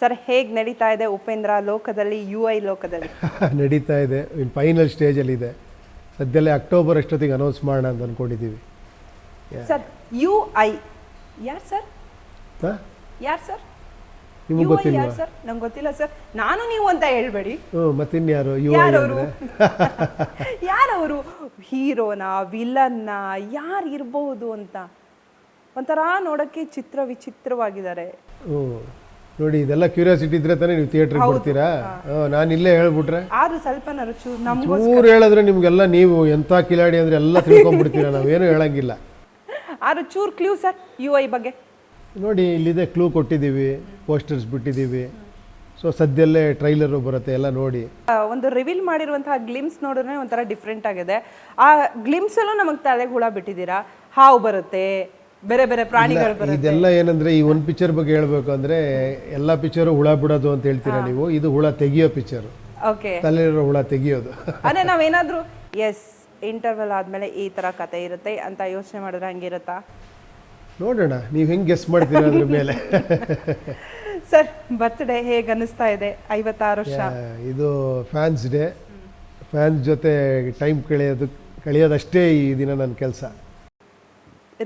Sir ಹೇಗೆ ನಡೀತಾ ಇದೆ ಉಪೇಂದ್ರ ಲೋಕದಲ್ಲಿ ಯು ಐ ಲೋಕದಲ್ಲಿ? ನಡೀತಾ ಇದೆ. ಇನ್ನು ಫೈನಲ್ ಸ್ಟೇಜಲ್ಲಿದೆ ಸದ್ಯಲ್ಲೇ ಅಕ್ಟೋಬರ್ ಅಷ್ಟೊತ್ತಿಗೆ ಅನೌನ್ಸ್ ಮಾಡೋಣ ಅಂತ ಅಂದ್ಕೊಂಡಿದ್ದೀವಿ ಸರ್ ಯು ಐ ಯಾರು ಸರ್? ಯಾರು ಸರ್? ನಿಮಗೆ ಗೊತ್ತಿಲ್ಲ ಸರ್? ನಂಗೆ ಗೊತ್ತಿಲ್ಲ ಸರ್. ನಾನು ನೀವು ಅಂತ ಹೇಳ್ಬೇಡಿ. ಹ್ಞೂ ಮತ್ತಿನ್ಯಾರು? ಯು ಐ ಅವರು? ಅಂದರೆ ಯಾರವರು ಹೀರೋನ ವಿಲನ್ನ ಯಾರು ಇರಬಹುದು ಅಂತ? ಒಂಥರ ನೋಡೋಕ್ಕೆ ಚಿತ್ರ ವಿಚಿತ್ರವಾಗಿದ್ದಾರೆ. ಹ್ಞೂ. ನೋಡಿ ಇದೆಲ್ಲ ಕ್ಯೂರಿಯಾಸಿಟಿ ಇದ್ರೆ ತಾನೇ ನೀವು ಥಿಯೇಟರ್ ಕೊಡ್ತೀರಾ ನಾನು ಇಲ್ಲೇ ಹೇಳ್ಬಿಟ್ರೆ? ಆದ್ರೂ ಸ್ವಲ್ಪ ನರಚು ನಮ್ಗೂ ಚೂರು ಹೇಳಿದ್ರೆ ನಿಮ್ಗೆಲ್ಲ ನೀವು ಎಂಥ ಕಿಲಾಡಿ ಅಂದ್ರೆ ಎಲ್ಲ ತಿಳ್ಕೊಂಡ್ಬಿಡ್ತೀರಾ? ನಾವೇನು ಹೇಳಂಗಿಲ್ಲ. ಆದ್ರೂ ಚೂರು ಕ್ಲೂ ಸರ್ ಯು ಐ ಬಗ್ಗೆ. ನೋಡಿ ಇಲ್ಲಿದೆ ಕ್ಲೂ ಕೊಟ್ಟಿದ್ದೀವಿ ಪೋಸ್ಟರ್ಸ್ ಬಿಟ್ಟಿದ್ದೀವಿ. ಸೊ ಸದ್ಯಲ್ಲೇ ಟ್ರೈಲರು ಬರುತ್ತೆ ಎಲ್ಲ ನೋಡಿ. ಆ, ಒಂದು ರಿವೀಲ್ ಮಾಡಿರುವಂತಹ ಗ್ಲಿಮ್ಸ್ ನೋಡಿದ್ರೆ ಒಂಥರ ಡಿಫ್ರೆಂಟ್ ಆಗಿದೆ. ಆ ಗ್ಲಿಮ್ಸ್ ಅಲ್ಲೂ ನಮಗೆ ತಲೆಗೆ ಹುಳ ಬಿಟ್ಟಿದ್ದೀರಾ? ಹಾವು ಬರುತ್ತೆ ಬೇರೆ ಬೇರೆ ಪ್ರಾಣಿಗಳು ಬರುತ್ತೆ. ಇದೆಲ್ಲ ಏನಂದ್ರೆ ಈ ಒಂದು ಪಿಕ್ಚರ್ ಬಗ್ಗೆ ಹೇಳ್ಬೇಕು ಅಂದ್ರೆ ಎಲ್ಲ ಪಿಕ್ಚರು ಹುಳ ಬಿಡೋದು ಅಂತ ಹೇಳ್ತೀರಾ ನೀವು? ಇದು ಹುಳ ತೆಗಿಯೋ ಪಿಕ್ಚರ್ ಓಕೆ ತಲೆಯಿರೋ ಹುಳ ತೆಗಿಯೋದು. ಅದೇ ನಾವೇನಾದ್ರೂ ಎಸ್ ಇಂಟರ್ವಲ್ ಆದ್ಮೇಲೆ ಈ ತರ ಕತೆ ಇರುತ್ತೆ ಅಂತ ಯೋಚನೆ ಮಾಡಿದ್ರೆ ಹಂಗಿರುತ್ತಾ? ನೋಡೋಣ ನೀವು ಹೆಂಗೆ ಗೆಸ್ ಮಾಡ್ತೀರಾ ಅದ್ರ ಮೇಲೆ? ಸರ್ ಬರ್ತ್ಡೇ ಹೇಗೆ ಅನ್ನಿಸ್ತಾ ಇದೆ? ಐವತ್ತಾರು ವರ್ಷ. ಇದು ಫ್ಯಾನ್ಸ್ ಡೇ ಫ್ಯಾನ್ಸ್ ಜೊತೆ ಟೈಮ್ ಕಳೆಯೋದು ಕಳೆಯೋದಷ್ಟೇ ಈ ದಿನ ನನ್ನ ಕೆಲಸ.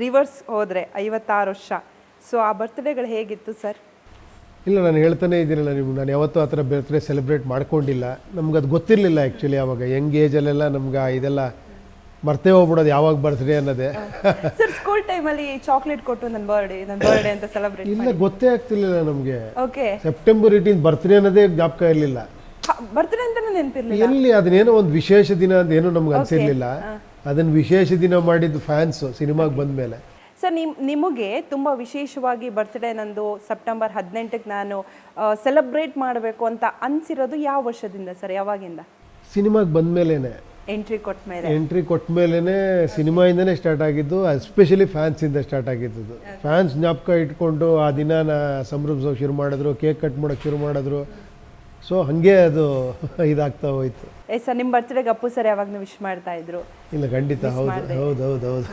ರಿವರ್ಸ್ ಹೋದರೆ ಐವತ್ತಾರು ವರ್ಷ. ಸೊ ಆ ಬರ್ತ್ಡೇಗಳು ಹೇಗಿತ್ತು ಸರ್ ಇಲ್ಲ ನಾನು ಹೇಳ್ತಾನೆ ಇದ್ದೀನಲ್ಲ ನಿಮ್ಗೆ ನಾನು ಯಾವತ್ತೂ ಆ ಥರ ಬರ್ತ್ಡೇ ಸೆಲೆಬ್ರೇಟ್ ಮಾಡ್ಕೊಂಡಿಲ್ಲ. ನಮ್ಗೆ ಅದು ಗೊತ್ತಿರಲಿಲ್ಲ ಆ್ಯಕ್ಚುಲಿ ಆವಾಗ ಯಂಗ್ ಏಜಲ್ಲೆಲ್ಲ ನಮ್ಗೆ ಇದೆಲ್ಲ ಮರ್ತೇ ಹೋಗ್ಬಿಡೋದು ಯಾವಾಗ ಬರ್ತ್ಡೇ ಅನ್ನೋದೇ. ಸರ್ ಸ್ಕೂಲ್ ಟೈಮಲ್ಲಿ ಚಾಕ್ಲೇಟ್ ಕೊಟ್ಟು ನನ್ನ ಬರ್ಡೇ ನನ್ನ ಬರ್ಡೇ ಅಂತ ಸೆಲೆಬ್ರೇಟ್ ಇಲ್ಲ ಗೊತ್ತೇ ಆಗ್ತಿರ್ಲಿಲ್ಲ ನಮಗೆ. ಓಕೆ ಸೆಪ್ಟೆಂಬರ್ ಏಯ್ಟೀನ್ ಬರ್ತ್ಡೇ ಅನ್ನೋದೇ ಜ್ಞಾಪಕ ಇರಲಿಲ್ಲ. ಬರ್ತ್ಡೇ ಅಂತ ನೆನಪಿರ್ಲಿಲ್ಲ. ಎಲ್ಲಿ ಅದನ್ನೇನೋ ಒಂದು ವಿಶೇಷ ದಿನ ಅಂತ ಏನೂ ನಮ್ಗೆ ಅನ್ಸಿರ್ಲಿಲ್ಲ. ಅದನ್ನ ವಿಶೇಷ ದಿನ ಮಾಡಿದ್ದು ಫ್ಯಾನ್ಸು ಸಿನಿಮಾಗೆ ಬಂದ ಮೇಲೆ ಸರ್ ನಿಮ್ ನಿಮಗೆ ತುಂಬ ವಿಶೇಷವಾಗಿ ಬರ್ತ್ಡೇ ನಂದು ಸೆಪ್ಟೆಂಬರ್ ಹದಿನೆಂಟಕ್ಕೆ ನಾನು ಸೆಲೆಬ್ರೇಟ್ ಮಾಡಬೇಕು ಅಂತ ಅನ್ಸಿರೋದು ಯಾವ ವರ್ಷದಿಂದ ಸರ್ ಯಾವಾಗಿಂದ? ಸಿನಿಮಾಗೆ ಬಂದ ಎಂಟ್ರಿ ಕೊಟ್ಟ ಮೇಲೆ ಎಂಟ್ರಿ ಕೊಟ್ಟ ಮೇಲೇ ಸಿನಿಮಾಯಿಂದನೇ ಸ್ಟಾರ್ಟ್ ಆಗಿದ್ದು ಎಸ್ಪೆಷಲಿ ಫ್ಯಾನ್ಸಿಂದ ಸ್ಟಾರ್ಟ್ ಆಗಿದ್ದು ಫ್ಯಾನ್ಸ್ ಜ್ಞಾಪಕ ಇಟ್ಕೊಂಡು ಆ ದಿನ ಸಂಭ್ರಮಿಸೋಕೆ ಶುರು ಮಾಡಿದ್ರು ಕೇಕ್ ಕಟ್ ಮಾಡೋಕೆ ಶುರು ಮಾಡಿದ್ರು ಸೊ ಹಾಗೆ ಅದು ಇದಾಗ್ತಾ ಹೋಯ್ತು. ಏ ಸರ್ ನಿಮ್ಮ ಬರ್ತ್ಡೇಗೆ ಅಪ್ಪು ಸರ್ ಯಾವಾಗ ವಿಶ್ ಮಾಡ್ತಾ ಇದ್ರು? ಇಲ್ಲ ಖಂಡಿತ. ಹೌದು ಹೌದು ಹೌದು ಹೌದು.